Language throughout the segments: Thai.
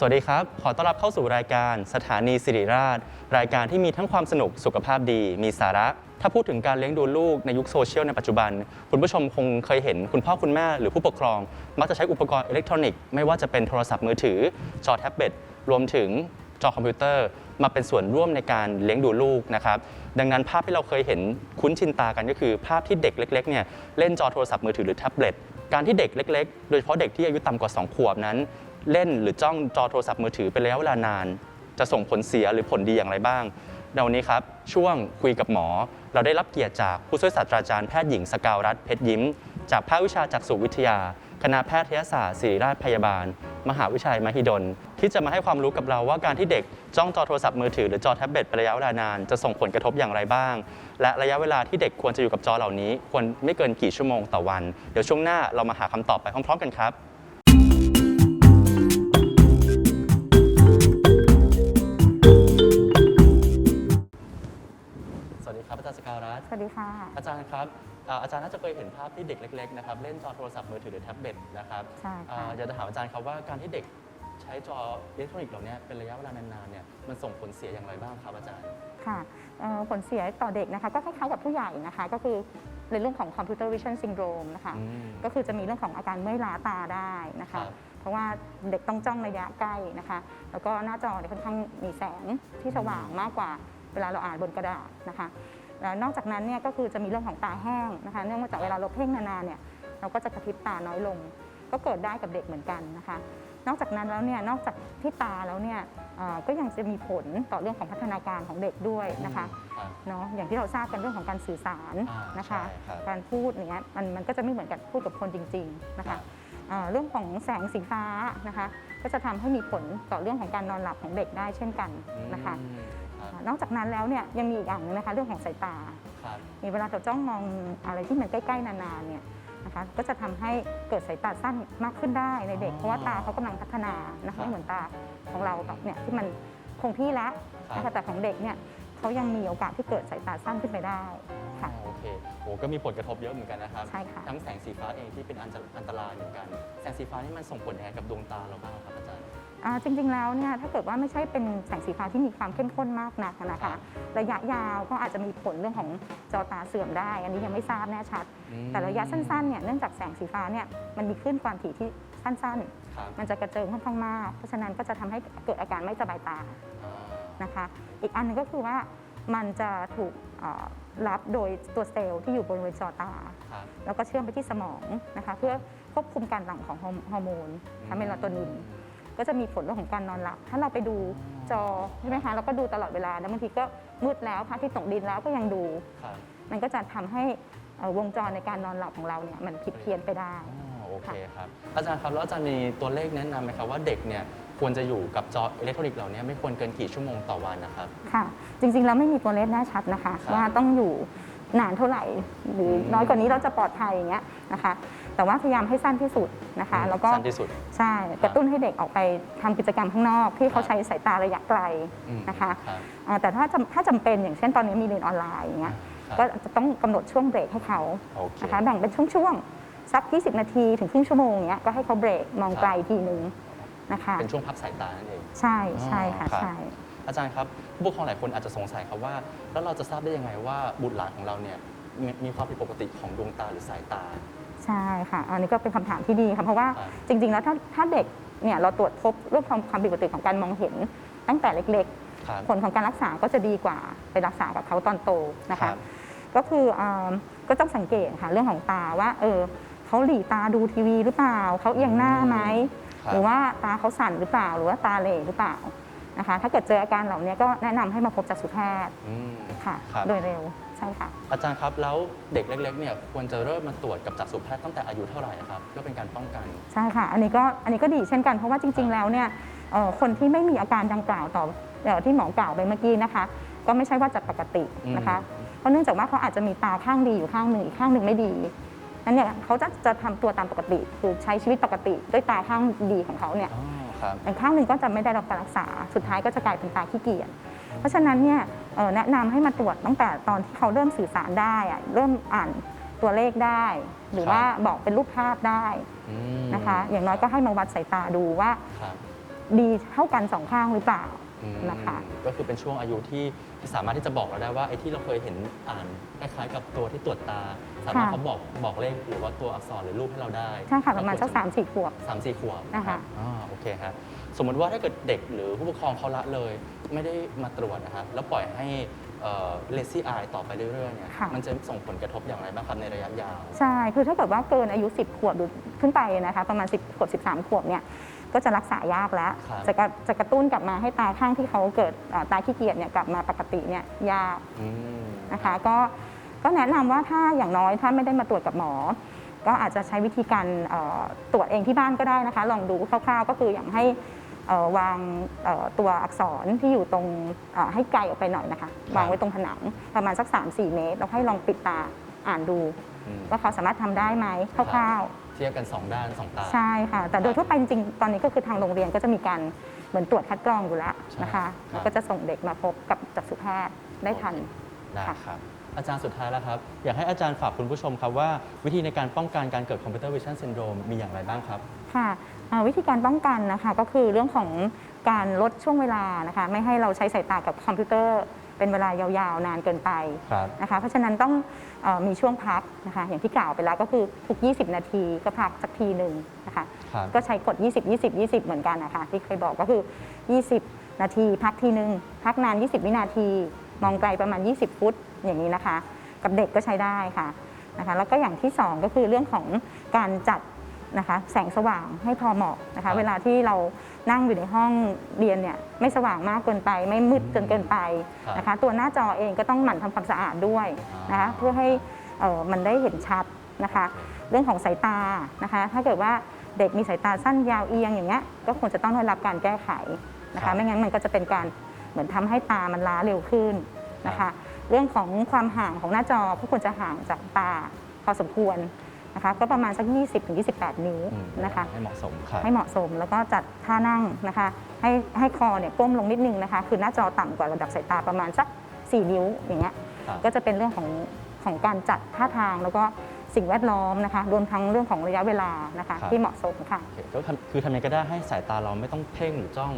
สวัสดีครับ ขอต้อนรับเข้าสู่รายการสถานีสิริราช รายการที่มีทั้งความสนุกสุขภาพดี มีสาระ ถ้าพูดถึงการเลี้ยงดูลูกในยุคโซเชียลในปัจจุบัน คุณผู้ชมคงเคยเห็นคุณพ่อคุณแม่หรือผู้ปกครอง มักจะใช้อุปกรณ์อิเล็กทรอนิกส์ไม่ว่าจะเป็นโทรศัพท์มือถือ จอแท็บเล็ตรวมถึงจอคอมพิวเตอร์ มาเป็นส่วนร่วมในการเลี้ยงดูลูกนะครับดังนั้นภาพที่เราเคยเห็นคุ้นชินตากันก็คือ ภาพที่เด็กเล็กๆเนี่ยเล่นจอโทรศัพท์มือถือหรือแท็บเล็ตการที่เด็กเล็ก ๆ โดยเฉพาะเด็กที่อายุต่ำกว่า 2 ขวบนั้น เล่นหรือจ้องจอโทรศัพท์มือถือเป็นระยะเวลานาน จะส่งผลเสียหรือผลดีอย่างไรบ้างในวันนี้ครับช่วงคุยกับหมอ เราได้รับเกียรติจากผู้ช่วยศาสตราจารย์แพทย์หญิงสกาวรัตน์เพชรยิ้ม จากภาควิชาจักษุวิทยา คณะแพทยศาสตร์ศิริราชพยาบาล มหาวิทยาลัยมหิดล ที่จะมาให้ความรู้กับเราว่าการที่เด็กจ้องจอโทรศัพท์มือถือหรือจอแท็บเล็ตเป็นระยะเวลานาน จะส่งผลกระทบอย่างไรบ้าง และระยะเวลาที่เด็กควรจะอยู่กับจอเหล่านี้ ควรไม่เกินกี่ชั่วโมงต่อวัน เดี๋ยวช่วงหน้าเรามาหาคำตอบไปพร้อมๆ กันครับ วัสดีครับอาจารย์สกาวรัตน์สวัสดีค่ะ อาจารย์ครับอ่าอาจารย์น่าจะเคยเห็นภาพที่เด็กเล็กๆนะครับเล่นจอโทรศัพท์มือถือหรือแท็บเล็ตนะครับใช่ค่ะ อ่าอยากจะถามอาจารย์ครับว่าการที่เด็กใช้จออิเล็กทรอนิกส์เหล่านี้เป็นระยะเวลานานๆเนี่ยมันส่งผลเสียอย่างไรบ้างครับอาจารย์ ค่ะเอ่อผลเสียต่อเด็กนะคะก็คล้ายๆกับผู้ใหญ่นะคะ ก็คือในเรื่องของคอมพิวเตอร์วิชั่นซินโดรมนะคะอืม ก็คือจะมีเรื่องของอาการเมื่อยล้าตาได้นะครัคะ บ เพราะว่าเด็กต้องจ้องระยะใกล้นะคะ แล้วก็หน้าจอเนี่ยค่อนข้างมีแสงที่สว่างมากกว่า เวลาเราอ่านบนกระดาษนะคะแล้วนอกจากนั้นเนี่ยก็คือจะมีเรื่องของตาแห้งนะคะเนื่องมาจากเวลาเราเพ่งนานๆเนี่ยเราก็จะกระพริบตาน้อยลง ก็เกิดได้กับเด็กเหมือนกันนะคะ นอกจากนั้นแล้วเนี่ยนอกจากที่ตาแล้วเนี่ยเอ่อก็ยังจะมีผลต่อเรื่องของพัฒนาการของเด็กด้วยนะคะครับเนาะอย่างที่เราทราบกันเรื่องของการสื่อสารอ่านนะคะใช่ครับการพูดอย่างเงี้ยมันมันก็จะไม่เหมือนกับพูดกับคนจริง ๆนะครัคะบเอ่อเรื่องของแสงสีฟ้านะคะ ก็จะทำให้มีผลต่อเรื่องของการนอนหลับของเด็กได้เช่นกันนะคะอืม ครับอ่านอกจากนั้นแล้วเนี่ยยังมีอีกอย่างหนึงนะคะเรื่องของสายตาครับมีเวลาเราจ้องมองอะไรที่มันใกล้ๆนานๆเนี่ยนะคะก็จะทำให้เกิดสายตาสั้นมากขึ้นได้ในเด็กเพราะว่าตาเขากำลังพัฒนานะคะไม่เหมือนตาของเราแบบเนี่ยที่มันคงที่แล้วนะคะแต่ของเด็กเนี่ยเขายังมีโอกาสที่เกิดสายตาสั้นขึ้นไปได้ค่ะอ๋อโอเคโอ้ก็มีผลกระทบเยอะเหมือนกันนะครับใช่ค่ะทั้งแสงสีฟ้าเองที่เป็นอันตอันตรายเหมือนกัน แสงสีฟ้านี่มันส่งผลยังไงกับดวงตาเราบ้างครับอาจารย์อ่า จริงๆแล้วเนี่ยถ้าเกิดว่าไม่ใช่เป็นแสงสีฟ้าที่มีความเข้มข้นมากนักนะครัคะบระยะยาวก็อาจจะมีผลเรื่องของจอตาเสื่อมได้ อันนี้ยังไม่ทราบแน่ชัดอืมแต่ระยะสั้นๆเนี่ยเนื่องจากแสงสีฟ้าเนี่ยมันมีคลื่นความถี่ที่สั้นครับๆมันจะกระเจิงค่อนข้างมาก เพราะฉะนั้นก็จะทำให้เกิดอาการไม่สบายตาอ่านะคะ อีกอันหนึงก็คือว่ามันจะถูกเอ่อรับโดยตัวเซลล์ที่อยู่บริเวณจอตาครับแล้วก็เชื่อมไปที่สมองนะคะเพื่อควบคุมการหลั่งของฮอร์โมนทำเมลาโทนิน ก็จะมีผลเรื่องของการนอนหลับ ถ้าเราไปดูจอใช่ไหมคะเราก็ดูตลอดเวลาแล้วบางทีก็มืดแล้วพระอาที่ตกดินแล้วก็ยังดู ครับมันก็จะทำให้เอ่อวงจรในการนอนหลับของเราเนี่ยมันผิดเพี้ยนไปได้ อ๋อโอเคครับ อาจารย์ครับ แล้วอาจารย์มีตัวเลขแนะนำไหมครับว่าเด็กเนี่ยควรจะอยู่กับจออิเล็กทรอนิกส์เหล่านี้ไม่ควรเกินกี่ชั่วโมงต่อวันนะครับ ค่ะ จริงๆแล้วไม่มีตัวเลขแน่ชัดนะคะ ครับว่าต้องอยู่นานเท่าไหร่ หรืออมน้อยกว่านี้เราจะปลอดภัยอย่างเงี้ยนะคะ แต่ว่าพยายามให้สั้นที่สุดนะคะ แล้วก็สั้นที่สุด ใช่กระตุ้นให้เด็กออกไปทำกิจกรรมข้างนอก ที่เขาครับใช้สายตาระยะไกลอืมนะคะครับอ่าแต่ถ้าจำถ้าจำเป็นอย่างเช่นตอนนี้มีเรียนออนไลน์อย่างเงี้ยครับ ก็จะต้องกำหนดช่วงเบรกให้เขาโอเค นะคะแบ่งเป็นช่วงๆสัก 20 นาทีถึงครึ่งชั่วโมงเนี้ยก็ให้เขาเบรกมองครับไกลทีนึงนะคะ เป็นช่วงพักสายตานั่นเอง ใช่ใช่ค่ะอ๋อครับ ใช่ อาจารย์ครับผู้ปกครองหลายคนอาจจะสงสัยครับว่า แล้วเราจะทราบได้ยังไงว่าบุตรหลานของเราเนี่ยมีมีความผิดปกติของดวงตาหรือสายตา ใช่ค่ะ อันนี้ก็เป็นคำถามที่ดีค่ะ เพราะว่าครับจริง ๆ แล้วถ้าถ้าเด็กเนี่ยเราตรวจพบเรื่องความความผิดปกติของการมองเห็น ตั้งแต่เล็กครับ ๆ ผลของการรักษาก็จะดีกว่าไปรักษากับเขาตอนโตนะครัคะ บ ก็คืออ่าก็ต้องสังเกตค่ะเรื่องของตาว่าเออเขาหลีตาดูทีวีหรือเปล่าเขาเอียงหน้าไหมครับ หรือว่าตาเขาสั่นหรือเปล่าหรือว่าตาเหล่หรือเปล่านะคะ ถ้าเกิดเจออาการเหล่านี้ก็แนะนำให้มาพบจักษุแพทย์อืม ค่ะ ครับ โดยเร็ว ใช่ค่ะ อาจารย์ครับ แล้วเด็กเล็กๆเนี่ยควรจะเริ่มมาตรวจกับจักษุแพทย์ตั้งแต่อายุเท่าไหร่ครับเพื่อเป็นการป้องกัน ใช่ค่ะ อันนี้ก็อันนี้ก็ดีเช่นกันเพราะว่าจริง ๆ แล้วเนี่ยเอ่อคนที่ไม่มีอาการดังกล่าวต่อเอ่อที่หมอกล่าวไปเมื่อกี้นะคะ ก็ไม่ใช่ว่าจะปกตินะคะอืมเพราะเนื่องจากว่าเขาอาจจะมีตาข้างดีอยู่ข้างหนึ่งอีกข้างหนึ่งไม่ดีนั้นเนี่ยเขาจะจะทำตัวตามปกติ คือใช้ชีวิตปกติด้วยตาข้างดีของเขาเนี่ยอ๋อครับ อีกข้างหนึ่งก็จะไม่ได้รับการรักษา สุดท้ายก็จะกลายเป็นตาขี้เกียจ เพราะฉะนั้นเนี่ยเอ่อ แนะนำให้มาตรวจตั้งแต่ตอนที่เขาเริ่มสื่อสารได้อะเริ่มอ่านตัวเลขได้ หรือครับว่าบอกเป็นรูปภาพได้อืมนะคะ อย่างน้อยก็ให้มาวัดสายตาดูว่าครับดีเท่ากันสองข้างหรือเปล่าอืมนะคะก็คือเป็นช่วงอายุที่ที่สามารถที่จะบอกเราได้ว่าไอ้ที่เราเคยเห็นอ่านคล้ายๆกับตัวที่ตรวจตา สามารถค่ะเขาบอกบอกเลขหรือว่าตัวอักษรหรือรูปให้เราได้ ใช่ค่ะ ประมาณสักสามสี่ขวบสามสี่ขวบนะคะรับอ่าโอเคครับ สมมติว่าถ้าเกิดเด็กหรือผู้ปกครองเขาละเลย ไม่ได้มาตรวจนะครับแล้วปล่อยให้เลซี่อายต่อไปเรื่อยๆเนี่ยค่ะมันจะส่งผลกระทบอย่างไรบ้างครับในระยะยาว ใช่ คือถ้าเกิดว่าเกินอายุ 10 ขวบหรือขึ้นไปนะคะประมาณ 10 ขวบ 13 ขวบเนี่ยก็จะรักษายากแล้วครับจะกระจะกระตุ้นกลับมาให้ตาข้างที่เขาเกิดอ่าตาขี้เกียจเนี่ยกลับมาปกติเนี่ยยากอืมนะคะก็ก็แนะนำว่าถ้าอย่างน้อยถ้าไม่ได้มาตรวจกับหมอ ก็อาจจะใช้วิธีการเอ่อตรวจเองที่บ้านก็ได้นะคะ ลองดูคร่าวๆ ก็คืออย่างให้เอ่อ วางเอ่อตัวอักษรที่อยู่ตรงเอ่อให้ไกลออกไปหน่อยนะคะ วางไว้ตรงผนังประมาณสัก 3-4 เมตร แล้วให้ลองปิดตาอ่านดูอืมว่าเขาสามารถทำได้ไหมคร่าวเทียบกันสองด้านสองตาๆใช่ค่ะ แต่โดยทั่วไปจริงๆ ตอนนี้ก็คือทางโรงเรียนก็จะมีการเหมือนตรวจคัดกรองอยู่แล้วนะคะใช่ครับแล้วก็จะส่งเด็กมาพบกับจักษุแพทย์ได้ทันได้ค่ะครับอาจารย์สุดท้ายแล้วครับ อยากให้อาจารย์ฝากคุณผู้ชมครับว่าวิธีในการป้องกันการเกิดคอมพิวเตอร์วิชั่นซินโดรมมีอย่างไรบ้างครับ ค่ะเอ่อ วิธีการป้องกันนะคะก็คือเรื่องของการลดช่วงเวลานะคะไม่ให้เราใช้สายตากับคอมพิวเตอร์ เป็นเวลายาวๆ นานเกินไปครับนะคะ เพราะฉะนั้นต้องเออมีช่วงพักนะคะอย่างที่กล่าวไปแล้วก็คือทุก 20 นาทีก็พักสักทีหนึ่งนะคะครับก็ใช้กฎ20 20 20 เหมือนกันนะคะที่เคยบอกก็คือ 20 นาที พักทีหนึ่งพักนาน 20 วินาที มองไกลประมาณ 20 ฟุตอย่างนี้นะคะ กับเด็กก็ใช้ได้ค่ะนะคะแล้วก็อย่างที่ 2 ก็คือเรื่องของการจัด นะคะแสงสว่างให้พอเหมาะนะครัคะ บ เวลาที่เรานั่งอยู่ในห้องเรียนเนี่ยไม่สว่างมากเกินไป ไม่มืดจนเกินไปครับนะคะตัวหน้าจอเองก็ต้องหมั่นทำความสะอาดด้วยนะคะอ่า เพื่อให้เอ่อมันได้เห็นชัดนะคะ เรื่องของสายตานะคะ ถ้าเกิดว่าเด็กมีสายตาสั้นยาวเอียงอย่างเงี้ยก็ควรจะต้องได้รับการแก้ไขนะครัคะ บ ไม่งั้นมันก็จะเป็นการเหมือนทำให้ตามันล้าเร็วขึ้นนะครัคะบเรื่องของความห่างของหน้าจอก็ควรจะห่างจากตาพอสมควร นะคะก็ประมาณสัก 20-28 นิ้วอืมนะคะ ให้เหมาะสมครับ ให้เหมาะสมแล้วก็จัดท่านั่งนะคะ ให้ให้คอเนี่ยก้มลงนิดนึงนะคะ คือหน้าจอต่ำกว่าระดับสายตาประมาณสัก 4 นิ้วอย่างเงี้ยครับ ก็จะเป็นเรื่องของของการจัดท่าทางแล้วก็สิ่งแวดล้อมนะคะ รวมทั้งเรื่องของระยะเวลานะคะครับที่เหมาะสมค่ะ โอเคก็ทำคือทำยังไงก็ได้ให้สายตาเราไม่ต้องเพ่งหรือจ้อง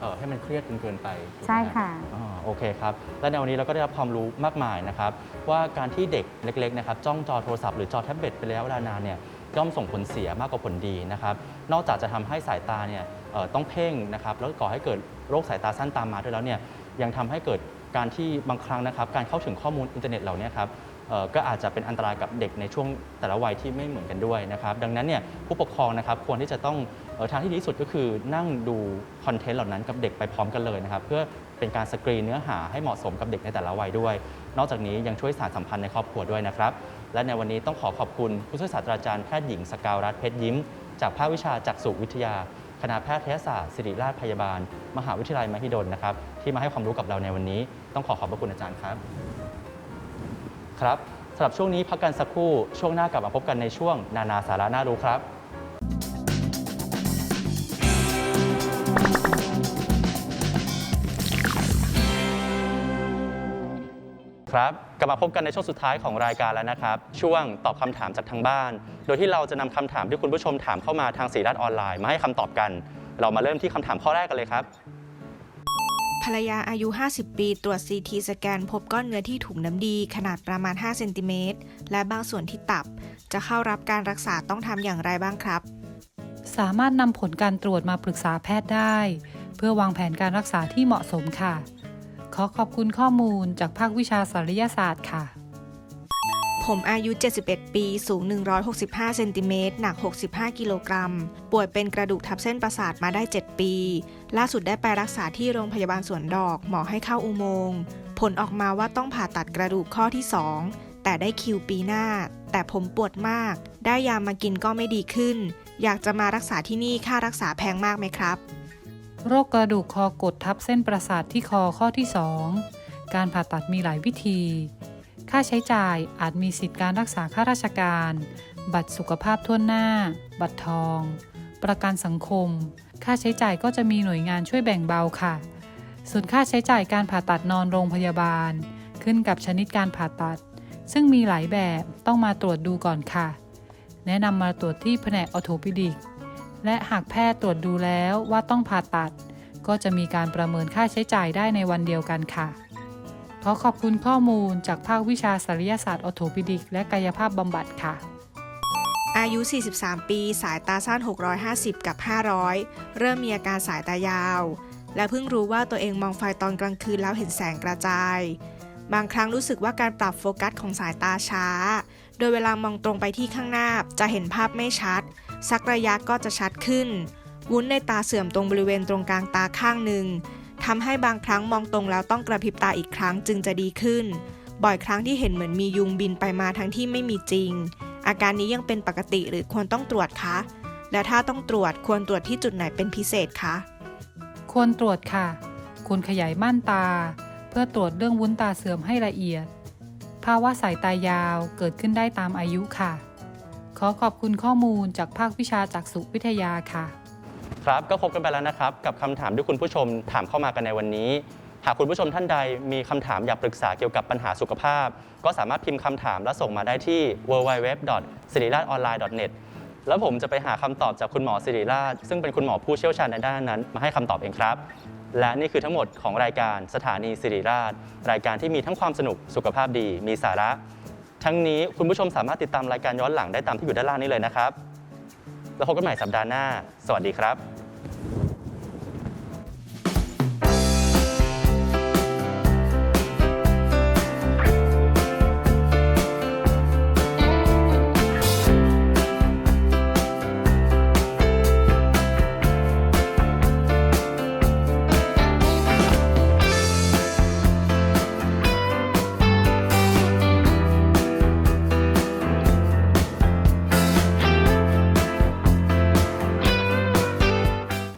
เอ่อให้มันเครียดจนเกินไปถูกไหมใช่ค่ะอ๋อโอเคครับ และในวันนี้เราก็ได้รับความรู้มากมายนะครับ ว่าการที่เด็กเล็กๆนะครับจ้องจอโทรศัพท์หรือจอแท็บเล็ตเป็นระยะเวลานานเนี่ยย่อมส่งผลเสียมากกว่าผลดีนะครับ นอกจากจะทำให้สายตาเนี่ยเอ่อต้องเพ่งนะครับแล้วก่อให้เกิดโรคสายตาสั้นตามมาด้วยแล้วเนี่ยยังทำให้เกิดการที่บางครั้งนะครับ การเข้าถึงข้อมูลอินเทอร์เน็ตเหล่านี้ครับเอ่อก็อาจจะเป็นอันตรายกับเด็กในช่วงแต่ละวัยที่ไม่เหมือนกันด้วยนะครับ ดังนั้นเนี่ยผู้ปกครองนะครับควรที่จะต้องเอ่อ ทางที่ดีที่สุดก็คือนั่งดูคอนเทนต์เหล่านั้นกับเด็กไปพร้อมกันเลยนะครับเพื่อเป็นการสกรีนเนื้อหาให้เหมาะสมกับเด็กในแต่ละวัยด้วย นอกจากนี้ยังช่วยสานสัมพันธ์ในครอบครัวด้วยนะครับ และในวันนี้ต้องขอขอบคุณผู้ช่วยศาสตราจารย์แพทย์หญิงสกาวรัตน์เพชรยิ้ม จากภาควิชาจักษุวิทยา คณะแพทยศาสตร์ศิริราชพยาบาล มหาวิทยาลัยมหิดลนะครับที่มาให้ความรู้กับเราในวันนี้ ต้องขอขอบพระคุณอาจารย์ครับ ครับสำหรับช่วงนี้พักกันสักครู่ช่วงหน้ากลับมาพบกันในช่วงนานาสาระน่ารู้ครับ ครับกลับมาพบกันในช่วงสุดท้ายของรายการแล้วนะครับ ช่วงตอบคำถามจากทางบ้าน โดยที่เราจะนำคำถามที่คุณผู้ชมถามเข้ามาทางสีรัฐออนไลน์มาให้คำตอบกัน เรามาเริ่มที่คำถามข้อแรกกันเลยครับ ภรรยาอายุ 50 ปีตรวจ CT สแกน พบก้อนเนื้อที่ถุงน้ำดี ขนาดประมาณ 5 เซนติเมตรและบางส่วนที่ตับ จะเข้ารับการรักษาต้องทำอย่างไรบ้างครับ สามารถนำผลการตรวจมาปรึกษาแพทย์ได้ เพื่อวางแผนการรักษาที่เหมาะสมค่ะ ขอขอบคุณข้อมูลจากภาควิชาศัลยศาสตร์ค่ะ ผมอายุ 71 ปี สูง 165 เซนติเมตร หนัก 65 กิโลกรัม ป่วยเป็นกระดูกทับเส้นประสาทมาได้ 7 ปี ล่าสุดได้ไปรักษาที่โรงพยาบาลสวนดอก หมอให้เข้าอุโมงค์ ผลออกมาว่าต้องผ่าตัดกระดูกข้อที่ 2 แต่ได้คิวปีหน้า แต่ผมปวดมาก ได้ยามากินก็ไม่ดีขึ้น อยากจะมารักษาที่นี่ค่ารักษาแพงมากไหมครับ โรคกระดูกคอกดทับเส้นประสาทที่คอข้อที่ 2 การผ่าตัดมีหลายวิธี ค่าใช้จ่ายอาจมีสิทธิการรักษาค่าราชการ บัตรสุขภาพทั่วหน้า บัตรทอง ประกันสังคม ค่าใช้จ่ายก็จะมีหน่วยงานช่วยแบ่งเบาค่ะ ส่วนค่าใช้จ่ายการผ่าตัดนอนโรงพยาบาล ขึ้นกับชนิดการผ่าตัด ซึ่งมีหลายแบบต้องมาตรวจดูก่อนค่ะ แนะนำมาตรวจที่แผนกออโทปิดิก และหากแพทย์ตรวจดูแล้วว่าต้องผ่าตัด ก็จะมีการประเมินค่าใช้จ่ายได้ในวันเดียวกันค่ะ ขอขอบคุณข้อมูลจากภาควิชาศัลยศาสตร์ออโทปิดิก และกายภาพบำบัดค่ะ อายุ 43 ปี สายตาสั้น 650 กับ 500 เริ่มมีอาการสายตายาว และเพิ่งรู้ว่าตัวเองมองไฟตอนกลางคืนแล้วเห็นแสงกระจาย บางครั้งรู้สึกว่าการปรับโฟกัสของสายตาช้า โดยเวลามองตรงไปที่ข้างหน้าจะเห็นภาพไม่ชัด สักระยะก็จะชัดขึ้น วุ้นในตาเสื่อมตรงบริเวณตรงกลางตาข้างหนึ่งทำให้บางครั้งมองตรงแล้วต้องกระพริบตาอีกครั้งจึงจะดีขึ้น บ่อยครั้งที่เห็นเหมือนมียุงบินไปมาทั้งที่ไม่มีจริง อาการนี้ยังเป็นปกติหรือควรต้องตรวจคะ และถ้าต้องตรวจควรตรวจที่จุดไหนเป็นพิเศษคะ ควรตรวจค่ะควรขยายม่านตา เพื่อตรวจเรื่องวุ้นตาเสื่อมให้ละเอียด ภาวะสายตายาวเกิดขึ้นได้ตามอายุค่ะ ขอขอบคุณข้อมูลจากภาควิชาจักษุวิทยาค่ะ ครับก็พบกันไปแล้วนะครับ กับคำถามที่คุณผู้ชมถามเข้ามากันในวันนี้ หากคุณผู้ชมท่านใดมีคำถามอยากปรึกษาเกี่ยวกับปัญหาสุขภาพ ก็สามารถพิมพ์คำถามและส่งมาได้ที่ www. s i r i r a t o n l i n e n e t แล้วผมจะไปหาคำตอบจากคุณหมอสิริราช ซึ่งเป็นคุณหมอผู้เชี่ยวชาญในด้านนั้น มาให้คำตอบเองครับ และนี่คือทั้งหมดของรายการสถานีสิริราช รายการที่มีทั้งความสนุกสุขภาพดี มีสาระ ทั้งนี้คุณผู้ชมสามารถติดตามรายการย้อนหลังได้ตามที่อยู่ด้านล่างนี้เลยนะครับ แล้วพบกันใหม่สัปดาห์หน้า สวัสดีครับ